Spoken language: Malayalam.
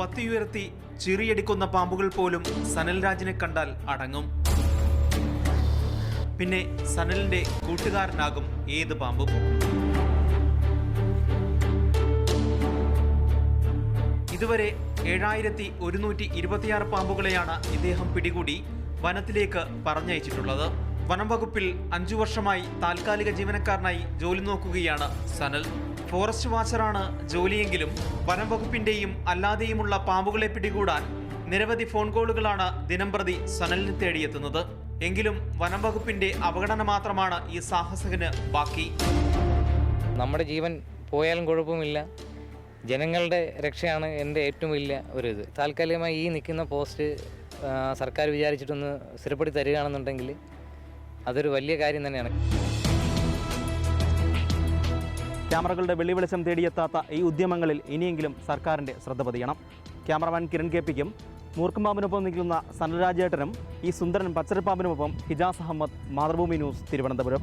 പത്തിയുയർത്തി ചിറിയടിക്കുന്ന പാമ്പുകൾ പോലും സനൽരാജിനെ കണ്ടാൽ അടങ്ങും. പിന്നെ സനലിന്റെ കൂട്ടുകാരനാകും ഏത് പാമ്പും. ഇതുവരെ ഏഴായിരത്തി ഒരുന്നൂറ്റി ഇരുപത്തിയാറ് പാമ്പുകളെയാണ് ഇദ്ദേഹം പിടികൂടി വനത്തിലേക്ക് പറഞ്ഞയച്ചിട്ടുള്ളത്. വനം വകുപ്പിൽ അഞ്ചു വർഷമായി താൽക്കാലിക ജീവനക്കാരനായി ജോലി നോക്കുകയാണ് സനൽ. ഫോറസ്റ്റ് വാച്ചറാണ് ജോലിയെങ്കിലും വനം വകുപ്പിന്റെയും അല്ലാതെയുമുള്ള പാമ്പുകളെ പിടികൂടാൻ നിരവധി ഫോൺ കോളുകളാണ് ദിനംപ്രതി സനലിന് തേടിയെത്തുന്നത്. എങ്കിലും വനം വകുപ്പിന്റെ അവഗണന മാത്രമാണ് ഈ സാഹസകന് ബാക്കി. നമ്മുടെ ജീവൻ പോയാലും കുഴപ്പമില്ല. ജനങ്ങളുടെ രക്ഷയാണ് എന്റെ ഏറ്റവും വലിയ ഒരു ഇത്. താൽക്കാലികമായി ഈ നിൽക്കുന്ന പോസ്റ്റ് സർക്കാർ വിചാരിച്ചിട്ടൊന്ന് സ്ഥിരപ്പെടുത്തി തരികയാണെന്നുണ്ടെങ്കിൽ അതൊരു വലിയ കാര്യം തന്നെയാണ്. ക്യാമറകളുടെ വെള്ളിവെളിച്ചം തേടിയെത്താത്ത ഈ ഉദ്യമങ്ങളിൽ ഇനിയെങ്കിലും സർക്കാരിന്റെ ശ്രദ്ധ പതിയണം. ക്യാമറമാൻ കിരൺ കെ പിക്കും മൂർഖംപാമ്പിനൊപ്പം നിൽക്കുന്ന സനൽരാജേട്ടനും ഈ സുന്ദരൻ പച്ചരപ്പാമ്പിനുമൊപ്പം ഹിജാസ് അഹമ്മദ് മാതൃഭൂമി ന്യൂസ് തിരുവനന്തപുരം.